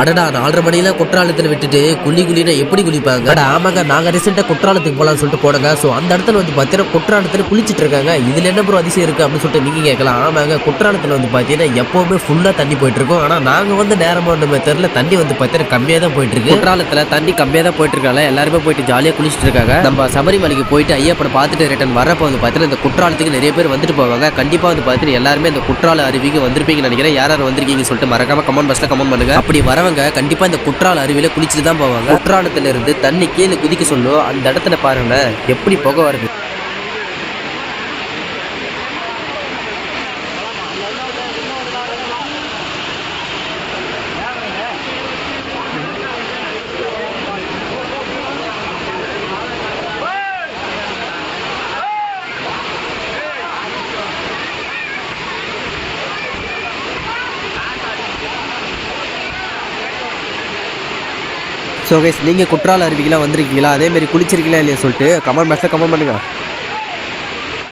அடடா நாலரை மணியில குற்றாலத்துல விட்டுட்டு குழி குழினா எப்படி குளிப்பாங்க? அட ஆமாங்க நாங்க ரீசெண்டா குற்றாலத்துக்கு போலாம்னு சொல்லிட்டு போனங்க. ஸோ அந்த இடத்துல வந்து பார்த்தீங்கன்னா குற்றாலத்துல குளிச்சிட்டு இருக்காங்க. இதுல என்ன ப்ரோ அதிசயம் இருக்கு அப்படின்னு சொல்லிட்டு நீங்க கேட்கலாம். ஆமாங்க குற்றாலத்துல வந்து பார்த்தீங்கன்னா எப்பவுமே ஃபுல்லா தண்ணி போயிட்டு இருக்கும். ஆனா நாங்க வந்து நேரமாக வந்த தெரியல. தண்ணி வந்து பார்த்தீங்கன்னா கம்மியா தான் போயிட்டு இருக்கு. குற்றாலத்துல தண்ணி கம்மியா தான் போயிட்டு இருக்காங்க. எல்லாருமே போயிட்டு ஜாலியா குளிச்சிட்டு இருக்காங்க. நம்ம சபரிமலைக்கு போயிட்டு ஐயப்பனை பார்த்துட்டு ரிட்டர்ன் வரப்போ வந்து பார்த்தீங்கன்னா இந்த குற்றாலத்துக்கு நிறைய பேர் வந்துட்டு போவாங்க. கண்டிப்பா வந்து பார்த்தீங்கன்னா எல்லாருமே இந்த குற்றால அருவிக்கு வந்திருப்பீங்கன்னு நினைக்கிறேன். யார் யார் வந்திருக்கீங்கன்னு சொல்லிட்டு மறக்காம கமெண்ட் பாக்ஸ்ல கமெண்ட் பண்ணுங்க. அப்படி வரவங்க கண்டிப்பா இந்த குற்றால அருவியில குளிச்சுட்டு தான் போவாங்க. குற்றாலத்துல இருந்து தண்ணி கீழே குதிக்க சொல்லும். அந்த இடத்துல பாருங்க எப்படி புகை வருது. ஸோ கைஸ் நீங்கள் குற்றால அருவிக்கெலாம் வந்திருக்கீங்களா? அதேமாரி குளிச்சிருக்கீங்களா இல்லையா சொல்லிட்டு? கமெண்ட் பாக்ஸில் கமெண்ட் பண்ணுங்கள்